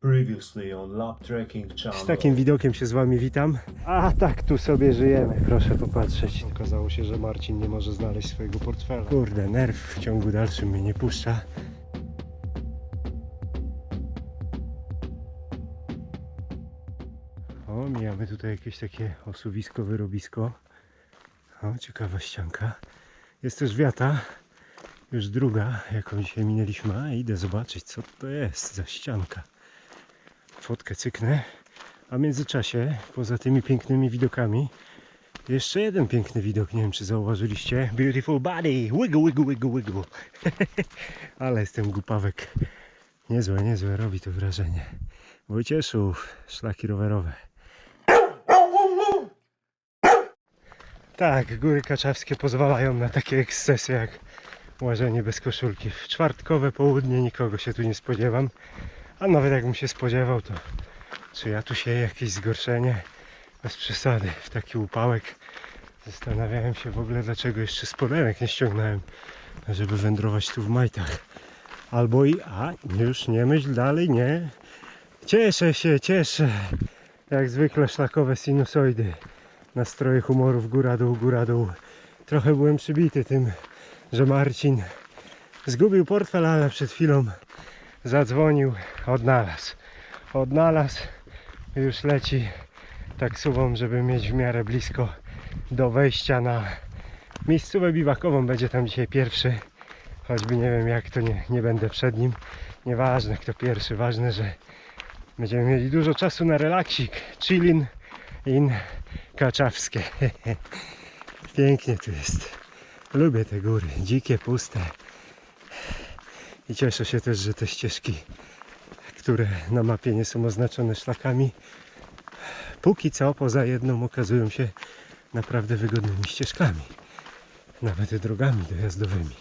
Previously on Lap Trekking Z Channel. takim widokiem się z wami witam. A tak tu sobie żyjemy, proszę popatrzeć. Okazało się, że Marcin nie może znaleźć swojego portfela. Kurde, nerw w ciągu dalszym mnie nie puszcza. O, mijamy tutaj jakieś takie osuwisko, wyrobisko. O, ciekawa ścianka. Jest też wiata. Już druga, jaką dzisiaj minęliśmy. A, idę zobaczyć, co to jest za ścianka. Fotkę cyknę. A w międzyczasie, poza tymi pięknymi widokami, jeszcze jeden piękny widok, nie wiem czy zauważyliście. Beautiful body, wiggle, wiggle, wiggle, wiggle. Ale jestem głupawek. Niezłe, niezłe, robi to wrażenie. Wojcieszów, szlaki rowerowe. Tak, góry kaczawskie pozwalają na takie ekscesy jak łażenie bez koszulki. W czwartkowe południe nikogo się tu nie spodziewam. A nawet jakbym się spodziewał, to czy ja tu sieję jakieś zgorszenie? Bez przesady, w taki upałek. Zastanawiałem się w ogóle, dlaczego jeszcze spodenek nie ściągnąłem, żeby wędrować tu w majtach. Albo i... A, już nie myśl dalej, nie. Cieszę się, cieszę. Jak zwykle szlakowe sinusoidy. Nastroje humorów góra-dół, góra-dół. Trochę byłem przybity tym, że Marcin zgubił portfel, ale przed chwilą zadzwonił, odnalazł. Odnalazł, już leci taksówą, żeby mieć w miarę blisko do wejścia na miejscówę biwakową. Będzie tam dzisiaj pierwszy, choćby nie wiem jak, to nie, nie będę przed nim. Nieważne kto pierwszy, ważne, że będziemy mieli dużo czasu na relaksik. Chillin in Kaczawskie. Pięknie tu jest. Lubię te góry, dzikie, puste. I cieszę się też, że te ścieżki, które na mapie nie są oznaczone szlakami, póki co poza jedną okazują się naprawdę wygodnymi ścieżkami. Nawet drogami dojazdowymi.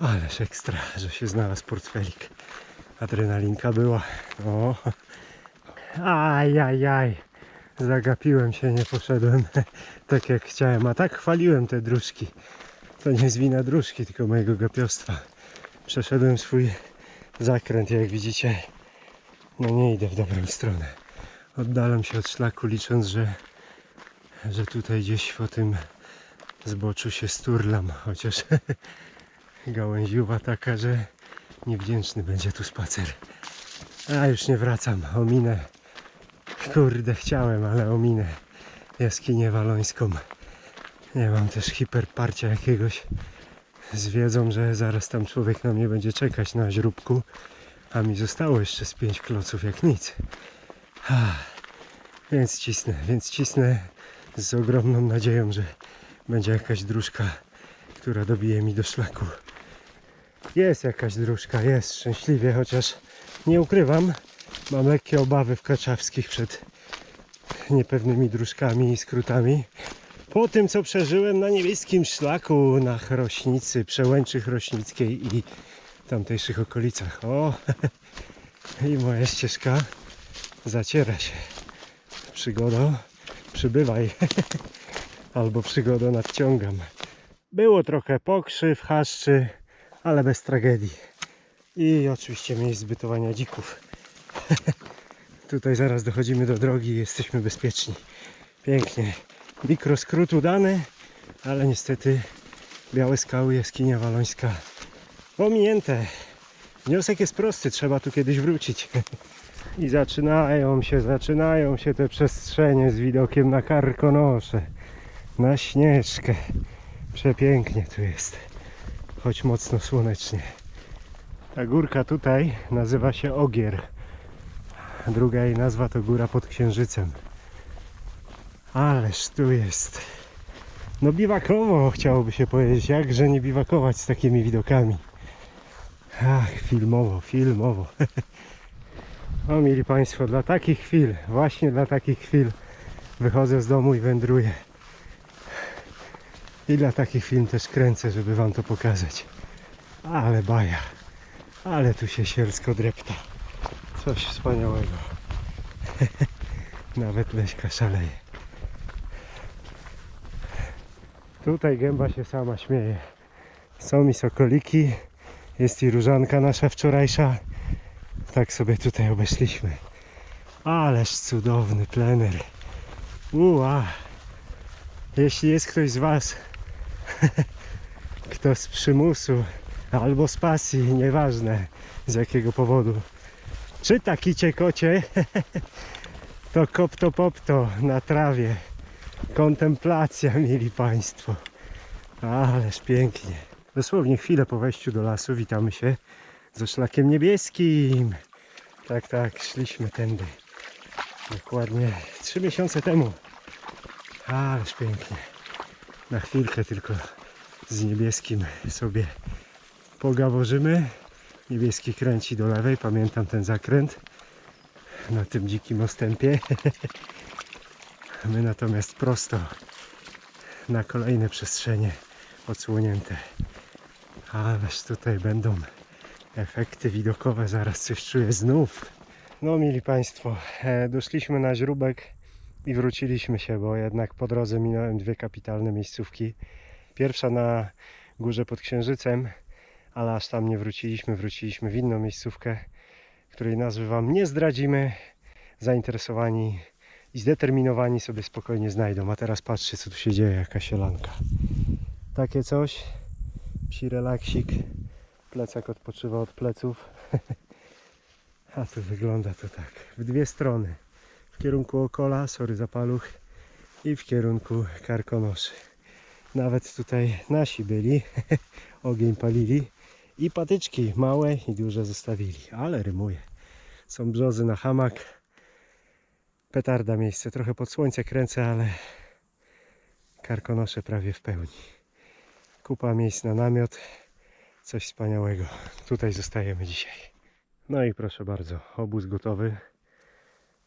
Ależ ekstra, że się znalazł portfelik. Adrenalinka była. O. Ajajaj. Zagapiłem się, nie poszedłem tak jak chciałem. A tak chwaliłem te dróżki. To nie jest wina dróżki, tylko mojego gapiostwa przeszedłem swój zakręt, jak widzicie. No nie idę w dobrą stronę. Oddalam się od szlaku, licząc, że, że tutaj gdzieś po tym zboczu się sturlam, chociaż gałęziuwa taka, że niewdzięczny będzie tu spacer. A już nie wracam, ominę. Kurde, chciałem, ale ominę jaskinię walońską. Nie mam też hiperparcia jakiegoś z wiedzą, że zaraz tam człowiek na mnie będzie czekać na źróbku, a mi zostało jeszcze z pięć kloców jak nic. Więc cisnę, więc cisnę z ogromną nadzieją, że będzie jakaś dróżka, która dobije mi do szlaku. Jest jakaś dróżka, jest szczęśliwie, chociaż nie ukrywam, mam lekkie obawy w kaczawskich przed niepewnymi dróżkami i skrótami. Po tym, co przeżyłem na niebieskim szlaku na Chrośnicy, Przełęczy Chrośnickiej i tamtejszych okolicach. O, i moja ścieżka zaciera się. Przygodo, przybywaj. Albo przygodo nadciągam. Było trochę pokrzyw, haszczy, ale bez tragedii. I oczywiście miejsc zbytowania dzików. Tutaj zaraz dochodzimy do drogi i jesteśmy bezpieczni. Pięknie. Mikroskrót udany, ale niestety białe skały, jaskinia walońska pominięte. Wniosek jest prosty, trzeba tu kiedyś wrócić. I zaczynają się, zaczynają się te przestrzenie z widokiem na Karkonosze, na Śnieżkę. Przepięknie tu jest, choć mocno słonecznie. Ta górka tutaj nazywa się Ogier. Druga jej nazwa to góra pod Księżycem. Ależ tu jest. No biwakowo chciałoby się powiedzieć, jakże nie biwakować z takimi widokami. Ach, filmowo, filmowo. O mili Państwo, dla takich chwil, właśnie dla takich chwil wychodzę z domu i wędruję. I dla takich chwil też kręcę, żeby Wam to pokazać. Ale baja, ale tu się sielsko drepta. Coś wspaniałego. Nawet Leśka szaleje. Tutaj gęba się sama śmieje. Są mi sokoliki, jest i różanka nasza wczorajsza. Tak sobie tutaj obeszliśmy. Ależ cudowny plener. Ua. Jeśli jest ktoś z Was, kto z przymusu albo z pasji, nieważne z jakiego powodu, czy taki ciekocie, to kopto popto na trawie. Kontemplacja, mili Państwo. Ależ pięknie. Dosłownie chwilę po wejściu do lasu witamy się ze szlakiem niebieskim. Tak, tak, szliśmy tędy. Dokładnie trzy miesiące temu. Ależ pięknie. Na chwilkę tylko z niebieskim sobie pogaworzymy. Niebieski kręci do lewej, pamiętam ten zakręt na tym dzikim ostępie. My natomiast prosto na kolejne przestrzenie odsłonięte. Ależ tutaj będą efekty widokowe, zaraz coś czuję znów. No mili Państwo, e, doszliśmy na źróbek i wróciliśmy się, bo jednak po drodze minąłem dwie kapitalne miejscówki. Pierwsza na górze pod Księżycem, ale aż tam nie wróciliśmy, wróciliśmy w inną miejscówkę, której nazwy Wam nie zdradzimy. Zainteresowani i zdeterminowani sobie spokojnie znajdą. A teraz patrzcie co tu się dzieje, jaka sielanka. Takie coś, psi relaksik, plecak odpoczywa od pleców. A tu wygląda to tak, w dwie strony. W kierunku Okola, sorry za paluch, i w kierunku Karkonoszy. Nawet tutaj nasi byli, ogień palili i patyczki małe i duże zostawili, ale rymuje. Są brzozy na hamak, petarda miejsce, trochę pod słońce kręcę, ale Karkonosze prawie w pełni. Kupa miejsc na namiot, coś wspaniałego. Tutaj zostajemy dzisiaj. No i proszę bardzo, obóz gotowy.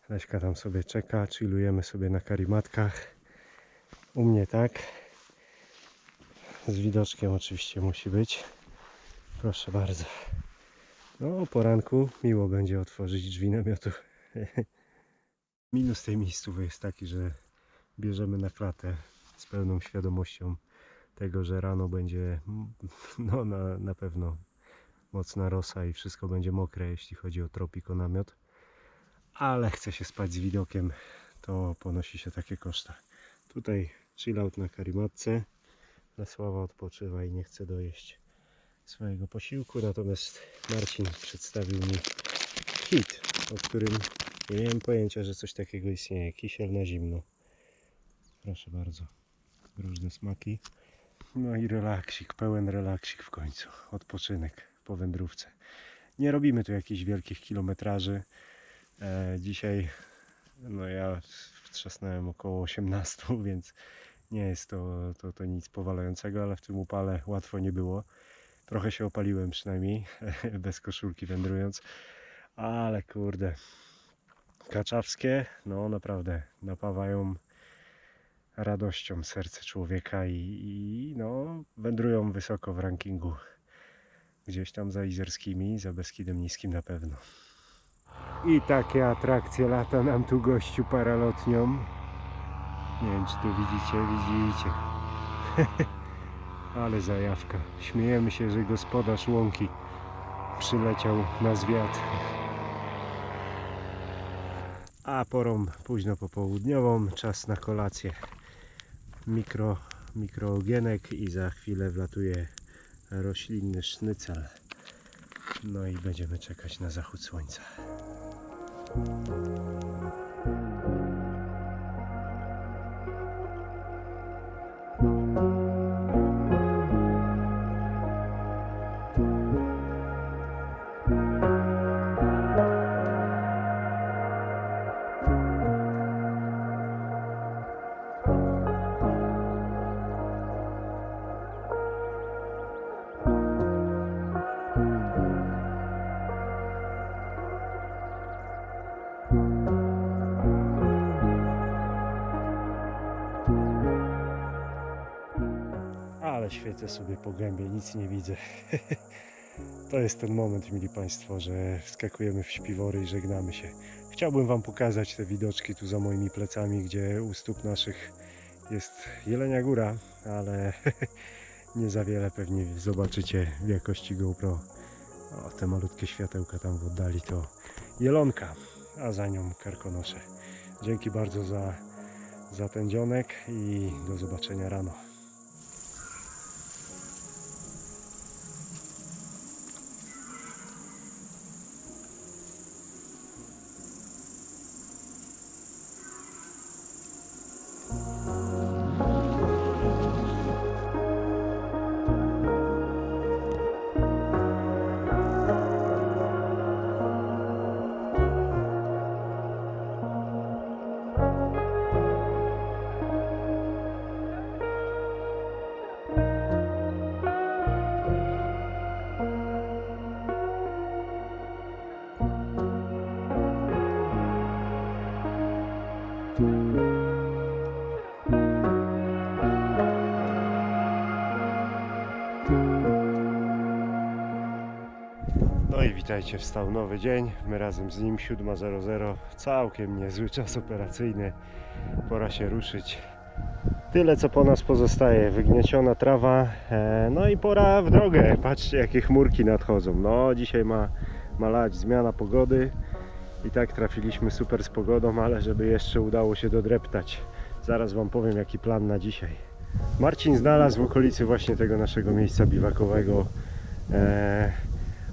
Leśka tam sobie czeka, chillujemy sobie na karimatkach. U mnie tak. Z widoczkiem oczywiście musi być. Proszę bardzo. No o poranku miło będzie otworzyć drzwi namiotu. Minus tej miejscowej jest taki, że bierzemy na klatę z pełną świadomością tego, że rano będzie no, na, na pewno mocna rosa i wszystko będzie mokre, jeśli chodzi o tropiko namiot. Ale chce się spać z widokiem, to ponosi się takie koszta. Tutaj chillout na karimatce. Lesława odpoczywa i nie chce dojeść swojego posiłku. Natomiast Marcin przedstawił mi hit, o którym nie miałem pojęcia, że coś takiego istnieje. Kisiel na zimno. Proszę bardzo. Różne smaki. No i relaksik, pełen relaksik w końcu. Odpoczynek po wędrówce. Nie robimy tu jakichś wielkich kilometraży. E, dzisiaj no ja wtrzasnąłem około 18, więc nie jest to, to, to nic powalającego, ale w tym upale łatwo nie było. Trochę się opaliłem przynajmniej, bez koszulki wędrując. Ale kurde, kaczawskie, no naprawdę napawają radością serce człowieka i, i no, wędrują wysoko w rankingu. Gdzieś tam za Izerskimi, za Beskidem Niskim na pewno. I takie atrakcje lata nam tu gościu paralotnią. Nie wiem czy tu widzicie, widzicie. Ale zajawka. Śmiejemy się, że gospodarz łąki przyleciał na zwiat. A porą późno popołudniową, czas na kolację. Mikro, mikroogienek i za chwilę wlatuje roślinny sznycel. No i będziemy czekać na zachód słońca. Świecę sobie po gębie, nic nie widzę. To jest ten moment, mili Państwo, że wskakujemy w śpiwory i żegnamy się. Chciałbym Wam pokazać te widoczki tu za moimi plecami, gdzie u stóp naszych jest Jelenia Góra, ale nie za wiele pewnie zobaczycie w jakości GoPro. O, te malutkie światełka tam w oddali to jelonka, a za nią karkonosze. Dzięki bardzo za, za ten dzionek i do zobaczenia rano. Witajcie, wstał nowy dzień, my razem z nim 7.00, całkiem niezły czas operacyjny, pora się ruszyć. Tyle co po nas pozostaje, wygnieciona trawa, e, no i pora w drogę, patrzcie jakie chmurki nadchodzą, no dzisiaj ma, ma lać zmiana pogody. I tak trafiliśmy super z pogodą, ale żeby jeszcze udało się dodreptać, zaraz Wam powiem jaki plan na dzisiaj. Marcin znalazł w okolicy właśnie tego naszego miejsca biwakowego. E,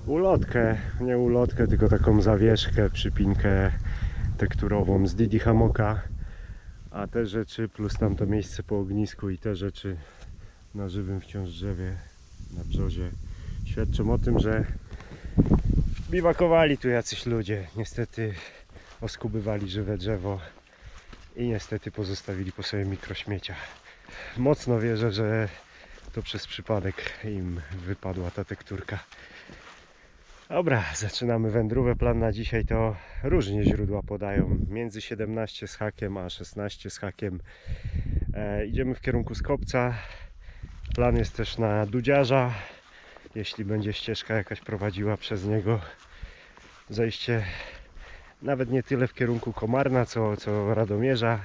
ulotkę, nie ulotkę, tylko taką zawieszkę, przypinkę tekturową z Didi Hamoka. A te rzeczy plus tamto miejsce po ognisku i te rzeczy na żywym wciąż drzewie, na brzozie świadczą o tym, że biwakowali tu jacyś ludzie. Niestety oskubywali żywe drzewo i niestety pozostawili po sobie mikrośmiecia. Mocno wierzę, że to przez przypadek im wypadła ta tekturka. Dobra, zaczynamy wędrówę. Plan na dzisiaj to różnie źródła podają. Między 17 z hakiem a 16 z hakiem. E, idziemy w kierunku Skopca. Plan jest też na Dudziarza. Jeśli będzie ścieżka jakaś prowadziła przez niego. Zejście nawet nie tyle w kierunku Komarna, co, co Radomierza.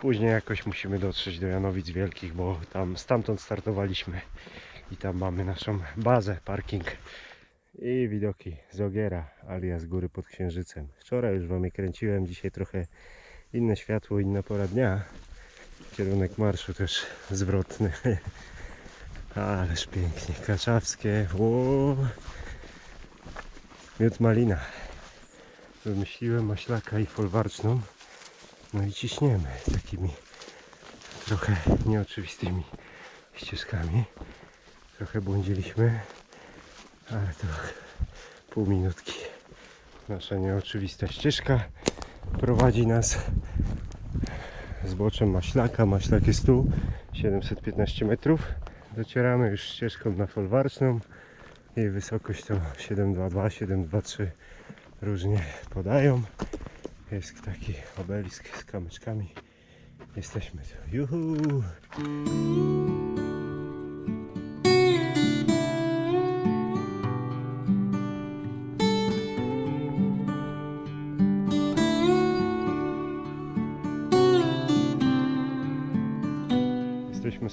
Później jakoś musimy dotrzeć do Janowic Wielkich, bo tam stamtąd startowaliśmy. I tam mamy naszą bazę, parking i widoki z Ogiera, alias góry pod Księżycem. Wczoraj już Wam je kręciłem, dzisiaj trochę inne światło, inna pora dnia. Kierunek marszu też zwrotny. Ależ pięknie, kaczawskie. Ło. Miód malina. Wymyśliłem maślaka i folwarczną. No i ciśniemy takimi trochę nieoczywistymi ścieżkami. Trochę błądziliśmy. Ale to pół minutki. Nasza nieoczywista ścieżka prowadzi nas zboczem Maślaka. Maślak jest tu, 715 metrów. Docieramy już ścieżką na folwarczną. Jej wysokość to 722, 723 różnie podają. Jest taki obelisk z kamyczkami. Jesteśmy tu. Juhu!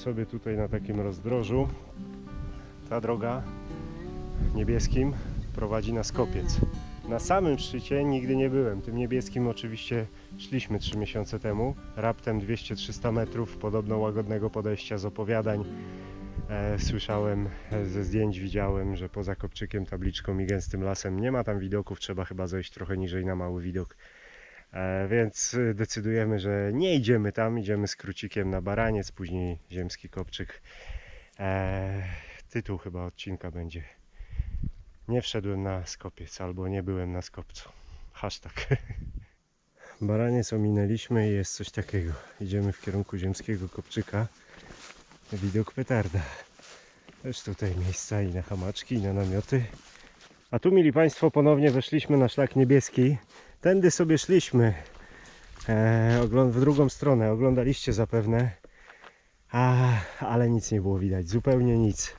Sobie tutaj na takim rozdrożu. Ta droga niebieskim prowadzi na Skopiec. Na samym szczycie nigdy nie byłem. Tym niebieskim oczywiście szliśmy 3 miesiące temu. Raptem 200-300 metrów podobno łagodnego podejścia z opowiadań. E, słyszałem e, ze zdjęć, widziałem, że poza kopczykiem, tabliczką i gęstym lasem nie ma tam widoków. Trzeba chyba zejść trochę niżej na mały widok. E, Więc y, decydujemy, że nie idziemy tam, idziemy skrócikiem na Baraniec, później Ziemski Kopczyk. E, tytuł chyba odcinka będzie Nie wszedłem na Skopiec albo nie byłem na Skopcu. Hashtag. Baraniec ominęliśmy i jest coś takiego. Idziemy w kierunku Ziemskiego Kopczyka. Widok petarda. Też tutaj miejsca i na hamaczki, i na namioty. A tu, mili Państwo, ponownie weszliśmy na szlak niebieski. Tędy sobie szliśmy e, w drugą stronę. Oglądaliście zapewne. A, ale nic nie było widać, zupełnie nic.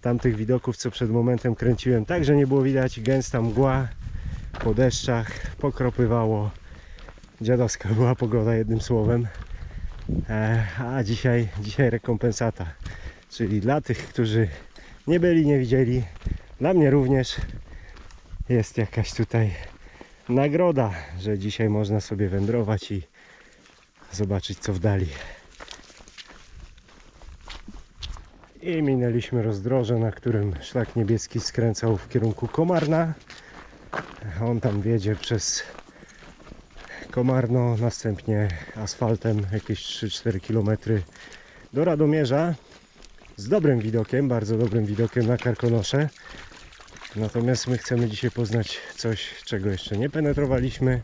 Tamtych widoków, co przed momentem kręciłem, także nie było widać. Gęsta mgła po deszczach, pokropywało. Dziadowska była pogoda, jednym słowem. E, a dzisiaj, dzisiaj rekompensata. Czyli dla tych, którzy nie byli, nie widzieli, dla mnie również jest jakaś tutaj nagroda, że dzisiaj można sobie wędrować i zobaczyć co w dali. I minęliśmy rozdroże, na którym szlak niebieski skręcał w kierunku Komarna. On tam wiedzie przez Komarno, następnie asfaltem jakieś 3-4 km do Radomierza z dobrym widokiem, bardzo dobrym widokiem na Karkonosze. Natomiast my chcemy dzisiaj poznać coś, czego jeszcze nie penetrowaliśmy.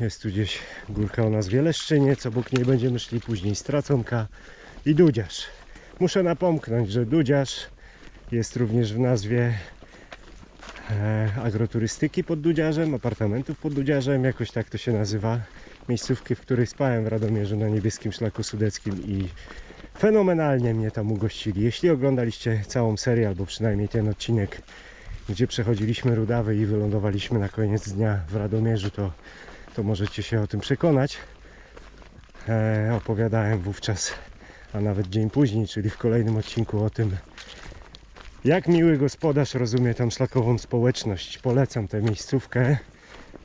Jest tu gdzieś górka o nazwie Leszczyniec, obok niej będziemy szli później Straconka i Dudziarz. Muszę napomknąć, że Dudziarz jest również w nazwie e, agroturystyki pod Dudziarzem, apartamentów pod Dudziarzem, jakoś tak to się nazywa. Miejscówki, w której spałem w Radomierzu na niebieskim szlaku sudeckim i fenomenalnie mnie tam ugościli. Jeśli oglądaliście całą serię, albo przynajmniej ten odcinek, gdzie przechodziliśmy Rudawy i wylądowaliśmy na koniec dnia w Radomierzu, to, to możecie się o tym przekonać. E, opowiadałem wówczas, a nawet dzień później, czyli w kolejnym odcinku o tym, jak miły gospodarz rozumie tam szlakową społeczność. Polecam tę miejscówkę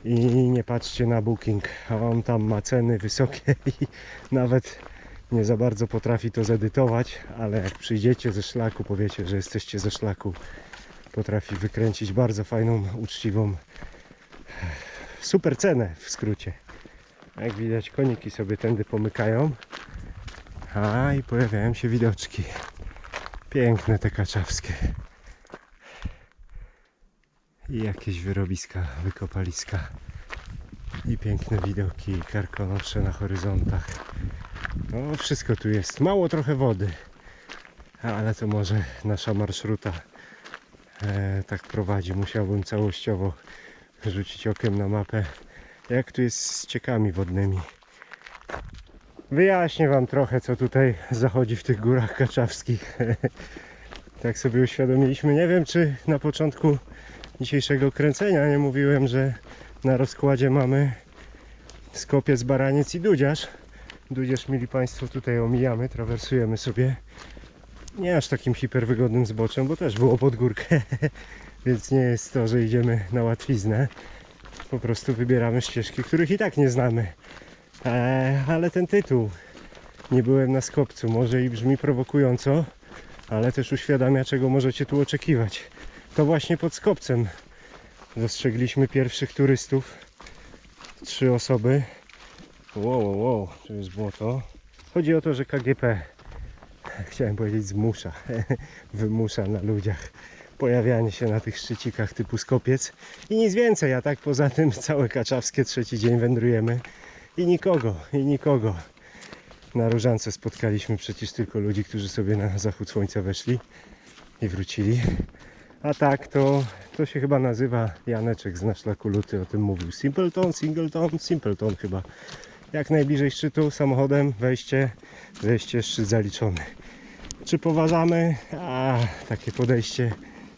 i nie patrzcie na booking, a on tam ma ceny wysokie i nawet nie za bardzo potrafi to zedytować, ale jak przyjdziecie ze szlaku, powiecie, że jesteście ze szlaku, potrafi wykręcić bardzo fajną, uczciwą, super cenę w skrócie. Jak widać koniki sobie tędy pomykają, a i pojawiają się widoczki. Piękne te kaczawskie. I jakieś wyrobiska, wykopaliska. I piękne widoki, karkonosze na horyzontach. No, wszystko tu jest. Mało trochę wody, ale to może nasza marszruta e, tak prowadzi. Musiałbym całościowo rzucić okiem na mapę, jak tu jest z ciekami wodnymi. Wyjaśnię Wam trochę, co tutaj zachodzi w tych górach kaczawskich. tak sobie uświadomiliśmy. Nie wiem, czy na początku dzisiejszego kręcenia nie mówiłem, że na rozkładzie mamy Skopiec, Baraniec i Dudziarz. Dudzież, mili Państwo, tutaj omijamy, trawersujemy sobie. Nie aż takim hiperwygodnym zboczem, bo też było pod górkę, więc nie jest to, że idziemy na łatwiznę. Po prostu wybieramy ścieżki, których i tak nie znamy. Eee, ale ten tytuł, nie byłem na Skopcu, może i brzmi prowokująco, ale też uświadamia, czego możecie tu oczekiwać. To właśnie pod Skopcem dostrzegliśmy pierwszych turystów. Trzy osoby Wow, wow, wow, jest błoto. Chodzi o to, że KGP, chciałem powiedzieć zmusza, wymusza na ludziach pojawianie się na tych szczycikach typu Skopiec i nic więcej, a tak poza tym całe Kaczawskie trzeci dzień wędrujemy i nikogo, i nikogo. Na Różance spotkaliśmy przecież tylko ludzi, którzy sobie na zachód słońca weszli i wrócili. A tak to, to się chyba nazywa Janeczek z Naszlaku Luty o tym mówił. Simpleton, Singleton, Simpleton chyba. Jak najbliżej szczytu samochodem, wejście, zejście, szczyt zaliczony. Czy poważamy? A, takie podejście,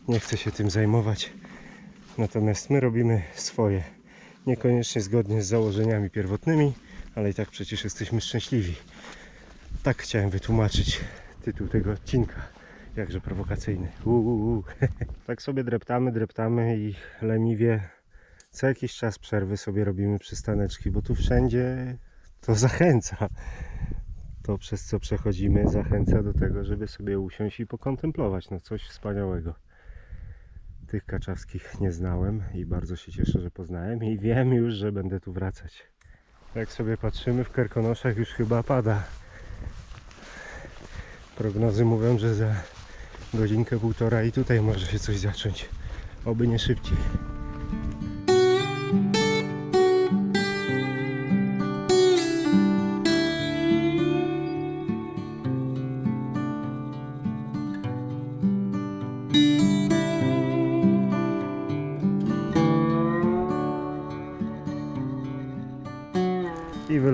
nie chcę się tym zajmować. Natomiast my robimy swoje. Niekoniecznie zgodnie z założeniami pierwotnymi, ale i tak przecież jesteśmy szczęśliwi. Tak chciałem wytłumaczyć tytuł tego odcinka. Jakże prowokacyjny. Uuu. tak sobie dreptamy, dreptamy i leniwie co jakiś czas przerwy sobie robimy przystaneczki, bo tu wszędzie to zachęca. To przez co przechodzimy zachęca do tego, żeby sobie usiąść i pokontemplować. No coś wspaniałego. Tych kaczawskich nie znałem i bardzo się cieszę, że poznałem i wiem już, że będę tu wracać. Jak sobie patrzymy w Karkonoszach już chyba pada. Prognozy mówią, że za godzinkę, półtora i tutaj może się coś zacząć. Oby nie szybciej.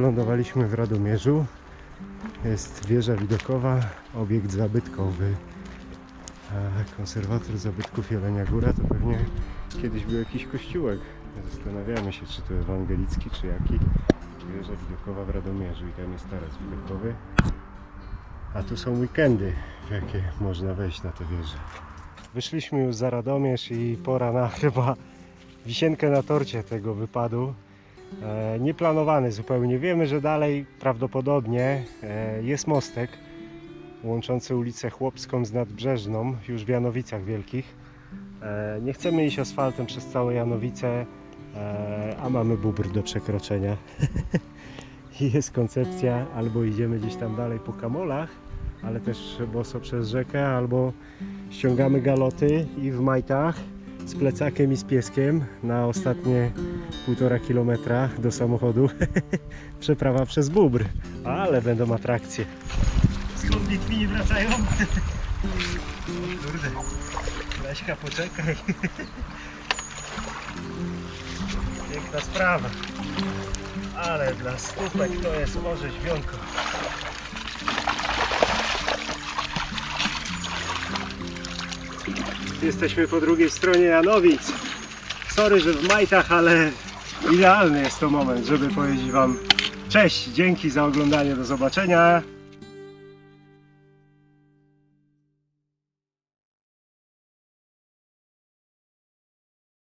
Wylądowaliśmy w Radomierzu. Jest wieża widokowa, obiekt zabytkowy. Konserwator zabytków Jelenia Góra to pewnie kiedyś był jakiś kościółek. Zastanawiamy się, czy to ewangelicki, czy jaki. Wieża widokowa w Radomierzu i tam jest taras widokowy. A tu są weekendy, w jakie można wejść na tę wieżę. Wyszliśmy już za Radomierz i pora na chyba wisienkę na torcie tego wypadu. E, nieplanowany zupełnie. Wiemy, że dalej prawdopodobnie e, jest mostek łączący ulicę Chłopską z Nadbrzeżną, już w Janowicach Wielkich. E, nie chcemy iść asfaltem przez całe Janowice, a mamy bubr do przekroczenia. Jest koncepcja, albo idziemy gdzieś tam dalej po kamolach, ale też boso przez rzekę, albo ściągamy galoty i w majtach z plecakiem i z pieskiem na ostatnie półtora kilometra do samochodu. Przeprawa przez bubr, ale będą atrakcje. Skąd Litwini wracają? Kurde, Leśka poczekaj. Piękna sprawa. Ale dla stópek to jest orzeźwionko. Jesteśmy po drugiej stronie Janowic. Sorry, że w majtach, ale idealny jest to moment, żeby powiedzieć Wam cześć, dzięki za oglądanie, do zobaczenia.